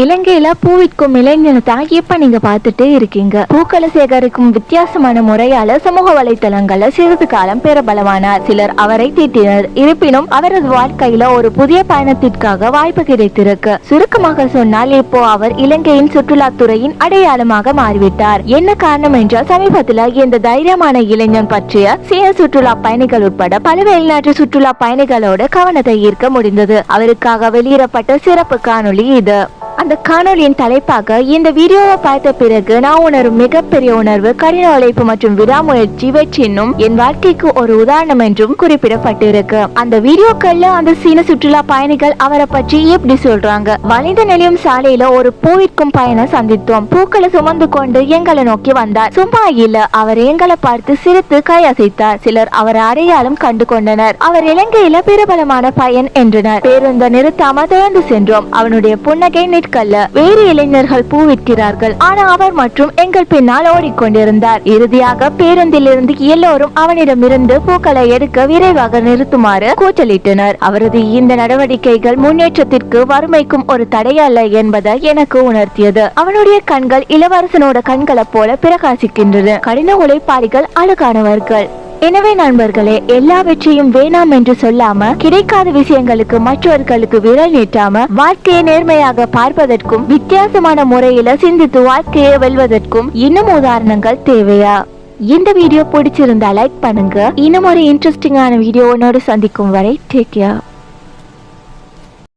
இலங்கையில பூவிற்கும் இளைஞனத்தை இப்ப நீங்க பார்த்துட்டே இருக்கீங்க. பூக்களை சேகரிக்கும் வித்தியாசமான முறையால சமூக வலைத்தளங்கள்ல சிறிது காலம் பிரபலமானார் சிலர் அவரை திட்டினர். இருப்பினும் அவரது வாழ்க்கையில ஒரு புதிய பயணத்திற்காக வாய்ப்பு கிடைத்திருக்கு. சுருக்கமாக சொன்னால் இப்போ அவர் இலங்கையின் சுற்றுலாத்துறையின் அடையாளமாக மாறிவிட்டார். என்ன காரணம் என்றால் சமீபத்துல இந்த தைரியமான இளைஞன் பற்றிய சீன சுற்றுலா பயணிகள் உட்பட பல வெளிநாட்டு சுற்றுலா பயணிகளோட கவனத்தை ஈர்க்க முடிந்தது. அவருக்காக வெளியிடப்பட்ட சிறப்பு காணொளி இது. அந்த காணொலியின் தலைப்பாக இந்த வீடியோவை பார்த்த பிறகு நான் உணரும் மிகப்பெரிய உணர்வு கடின உழைப்பு மற்றும் விடாமுயற்சி வெற்றினும் என் வாழ்க்கைக்கு ஒரு உதாரணம் என்றும் குறிப்பிடப்பட்டிருக்கு. அந்த வீடியோக்கள்ல அந்த சீன சுற்றுலா பயணிகள் அவரை பற்றி எப்படி சொல்றாங்க? வளைந்த நிலையம் சாலையில ஒரு பூவிற்கும் பயணம் சந்தித்தோம். பூக்களை சுமந்து கொண்டு எங்களை நோக்கி வந்தார். சும்மா இல்ல அவர் எங்களை பார்த்து சிரித்து கையசைத்தார் சிலர் அவரை அடையாளம் கண்டு கொண்டனர். அவர் இலங்கையில பிரபலமான பயன் என்றனர். பேருந்த நிறுத்தாம தொடர்ந்து சென்றோம். அவனுடைய புன்னகை நிற்கல்ல வேறு இளைஞர்கள் பூ விற்கிறார்கள். ஆனா அவர் மற்றும் எங்கள் பின்னால் ஓடிக்கொண்டிருந்தார். இறுதியாக பேருந்திலிருந்து எல்லோரும் அவனிடமிருந்து பூக்களை எடுக்க விரைவாக நிறுத்துமாறு கூச்சலிட்டனர். அவரது இந்த நடவடிக்கைகள் முன்னேற்றத்திற்கு வறுமைக்கும் ஒரு தடையல்ல என்பதை எனக்கு உணர்த்தியது. அவனுடைய கண்கள் இளவரசனோட கண்களைப் போல பிரகாசிக்கின்றன. கடின உழைப்பாளிகள் அழகானவர்கள். எனவே நண்பர்களே எல்லாவற்றையும் வேணாம் என்று சொல்லாம கிடைக்காத விஷயங்களுக்கு மற்றவர்களுக்கு விரல் நீட்டாம வாழ்க்கையை நேர்மையாக பார்ப்பதற்கும் வித்தியாசமான முறையில சிந்தித்து வாழ்க்கையை வெல்வதற்கும் இன்னும் உதாரணங்கள் தேவையா? இந்த வீடியோ பிடிச்சிருந்தா லைக் பண்ணுங்க. இன்னும் ஒரு இன்ட்ரெஸ்டிங்கான வீடியோ உன்னோடு சந்திக்கும் வரை டேக் கேர்